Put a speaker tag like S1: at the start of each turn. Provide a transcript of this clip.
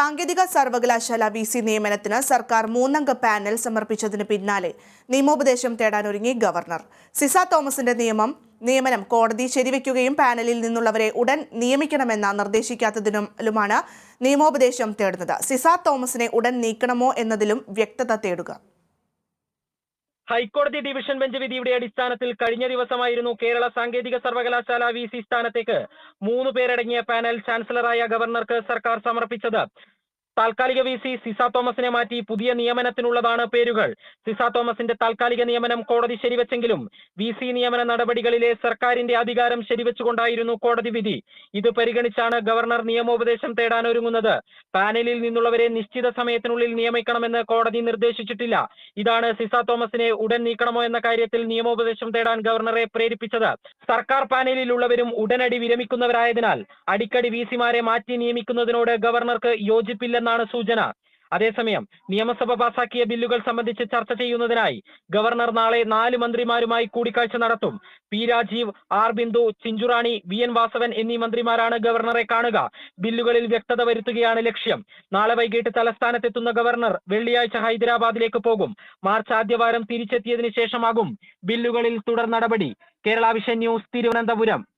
S1: സാങ്കേതിക സർവകലാശാല V C നിയമനത്തിന് സർക്കാർ മൂന്നംഗ പാനൽ സമർപ്പിച്ചതിന് പിന്നാലെ നിയമോപദേശം തേടാനൊരുങ്ങി ഗവർണർ. സിസ തോമസിന്റെ നിയമം നിയമനം കോടതി ശരിവെക്കുകയും പാനലിൽ നിന്നുള്ളവരെ ഉടൻ നിയമിക്കണമെന്ന നിർദ്ദേശിക്കാത്തതിനുമാണ് നിയമോപദേശം തേടുന്നത്. സിസ തോമസിനെ ഉടൻ നീക്കണമോ എന്നതിലും വ്യക്തത തേടുക.
S2: ഹൈക്കോടതി ഡിവിഷൻ ബെഞ്ച് വിധിയുടെ അടിസ്ഥാനത്തിൽ കഴിഞ്ഞ ദിവസമായിരുന്നു കേരള സാങ്കേതിക സർവകലാശാല വി സി സ്ഥാനത്തേക്ക് മൂന്ന് പേരടങ്ങിയ പാനൽ ചാൻസലറായ ഗവർണർക്ക് സർക്കാർ സമർപ്പിച്ചത്. താൽക്കാലിക വി സി സിസ തോമസിനെ മാറ്റി പുതിയ നിയമനത്തിനുള്ളതാണ് പേരുകൾ. സിസ തോമസിന്റെ താൽക്കാലിക നിയമനം കോടതി ശരിവെച്ചെങ്കിലും വി സി നിയമന നടപടികളിലെ സർക്കാരിന്റെ അധികാരം ശരിവെച്ചുകൊണ്ടായിരുന്നു കോടതി വിധി. ഇത് പരിഗണിച്ചാണ് ഗവർണർ നിയമോപദേശം തേടാൻ ഒരുങ്ങുന്നത്. പാനലിൽ നിന്നുള്ളവരെ നിശ്ചിത സമയത്തിനുള്ളിൽ നിയമിക്കണമെന്ന് കോടതി നിർദ്ദേശിച്ചിട്ടില്ല. ഇതാണ് സിസ തോമസിനെ ഉടൻ നീക്കണമോ എന്ന കാര്യത്തിൽ നിയമോപദേശം തേടാൻ ഗവർണറെ പ്രേരിപ്പിച്ചത്. സർക്കാർ പാനലിലുള്ളവരും ഉടനടി വിരമിക്കുന്നവരായതിനാൽ അടിക്കടി വി സിമാരെ മാറ്റി നിയമിക്കുന്നതിനോട് ഗവർണർക്ക് യോജിപ്പില്ലെന്നാണ് സൂചന. അതേസമയം നിയമസഭ പാസാക്കിയ ബില്ലുകൾ സംബന്ധിച്ച് ചർച്ച ചെയ്യുന്നതിനായി ഗവർണർ നാളെ നാല് മന്ത്രിമാരുമായി കൂടിക്കാഴ്ച നടത്തും. P Rajeev R Bindu Chinchurani V N Vasavan എന്നീ മന്ത്രിമാരാണ് ഗവർണറെ കാണുക. ബില്ലുകളിൽ വ്യക്തത വരുത്തുകയാണ് ലക്ഷ്യം. നാളെ വൈകിട്ട് തലസ്ഥാനത്തെത്തുന്ന ഗവർണർ വെള്ളിയാഴ്ച ഹൈദരാബാദിലേക്ക് പോകും. മാർച്ച് ആദ്യവാരം തിരിച്ചെത്തിയതിനു ശേഷമാകും ബില്ലുകളിൽ തുടർ നടപടി. Kerala vision news Thiruvananthapuram.